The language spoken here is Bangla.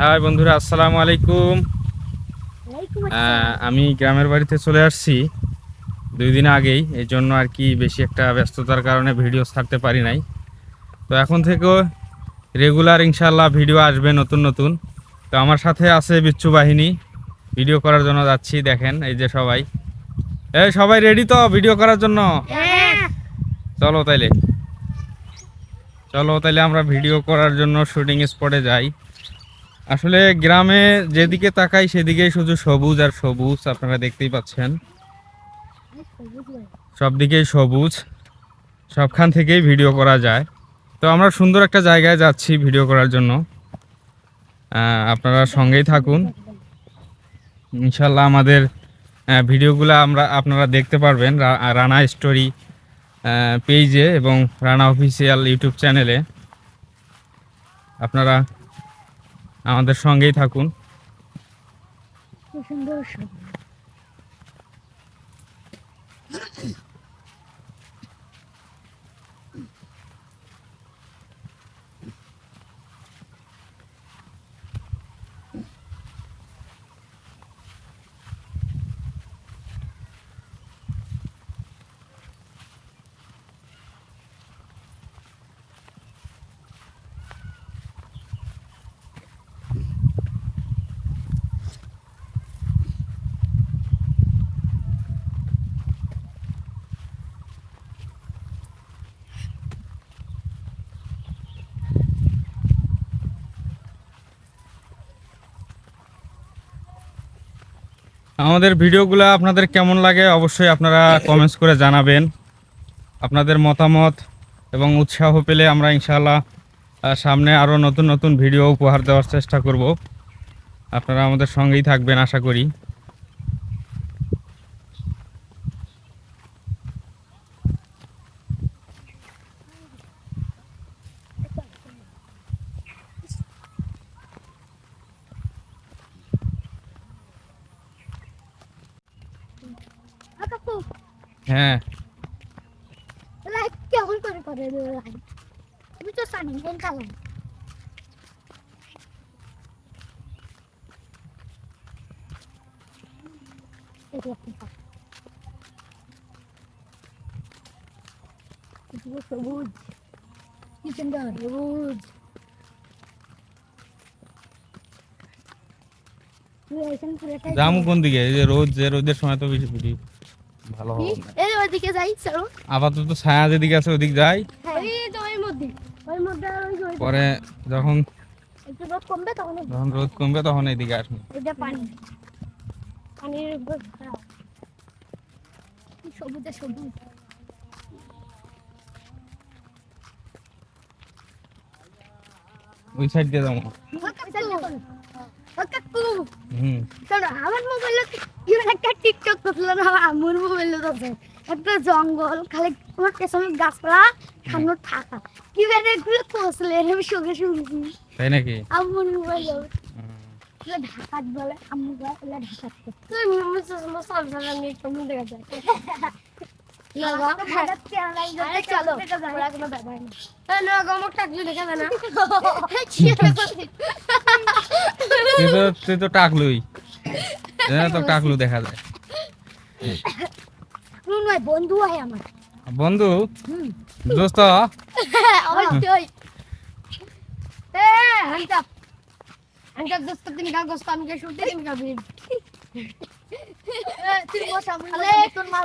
হাই বন্ধুরা আসসালামু আলাইকুম। আমি গ্রামের বাড়িতে চলে আসছি। দুই দিন আগেই এই জন্য আর কি বেশি একটা ব্যস্ততার কারণে ভিডিও ছাড়তে পারি নাই। তো এখন থেকেও রেগুলার ইনশাল্লাহ ভিডিও আসবে নতুন নতুন। তো আমার সাথে আছে বিচ্ছু বাহিনী। ভিডিও করার জন্য যাচ্ছি দেখেন এই যে সবাই। এই সবাই রেডি তো ভিডিও করার জন্য? চলো তাইলে। চলো তাইলে আমরা ভিডিও করার জন্য শুটিং স্পটে যাই। আসলে গ্রামে যেদিকে তাকাই সেদিকেই শুধু সবুজ আর সবুজ, আপনারা দেখতেই পাচ্ছেন। সব দিকেই সবুজ, সবখান থেকেই ভিডিও করা যায়। তো আমরা সুন্দর একটা জায়গায় যাচ্ছি ভিডিও করার জন্য। আপনারা সঙ্গেই থাকুন। ইনশাল্লাহ আমাদের ভিডিওগুলো আমরা, আপনারা দেখতে পারবেন রানা স্টোরি পেজে এবং রানা অফিসিয়াল ইউটিউব চ্যানেলে। আপনারা আমাদের সঙ্গেই থাকুন। আমাদের ভিডিওগুলো আপনাদের কেমন লাগে অবশ্যই আপনারা কমেন্টস করে জানাবেন। আপনাদের মতামত এবং উৎসাহ পেলে আমরা ইনশাল্লাহ সামনে আরও নতুন নতুন ভিডিও উপহার দেওয়ার চেষ্টা করব। আপনারা আমাদের সঙ্গেই থাকবেন, আশা করি। হ্যাঁ। লাইক কেমন করে করে লাইক আমি তো জানি কোন কালার সবুজ। কি সুন্দর। সবুজ। তুই এখানে পুরোটাই যামু কোন দিকে? এই যে রোদ যে রোদের সময় তো বেশি ভিডিও ভালো হবে। এই ওইদিকে যাই চলো। আপাতত ছায়া যেদিকে আছে ওদিক যাই। ওই তো ওই মধ্যে। ওই মধ্যে আর ওই পরে যখন একটু রোদ কমবে তখন যখন রোদ কমবে তখন এইদিকে আসব। এটা পানি। পানির উপর সবুজে সবুজ। ওই সাইড দিয়ে যাব। হুম। আমার মোবাইলে একটা টিকটক করছিলাম আমার মোবাইলে আছে একটা জঙ্গল খালি তোমার পেছনে গাছপালা সামনে থাকা কি বেড়ে এগুলো করছিল আমি সঙ্গে শুনছি। তাই নাকি? আম্মুর মোবাইলে ঢাকাত বলে আম্মু বলে ঢাকাত তুই মোমো চশমা সব জানা নিয়ে কেমন দেখা যায়। আরে চলো কোনো ব্যাপার না। মোক টাকলি দেখা যায় না। তুই তো তুই তো টাকলুই। হ্যাঁ তো টাকলু দেখা যায়। নুন ভাই বন্ধু হয় আমার। বন্ধু? দোস্ত? অবশ্যই এ হান্টাপ হান্টাপ দোস্ত তুমি গা গোস্ত আমি কে শুনতে তুমি গা ভিড় তুই বস আমি তোর মা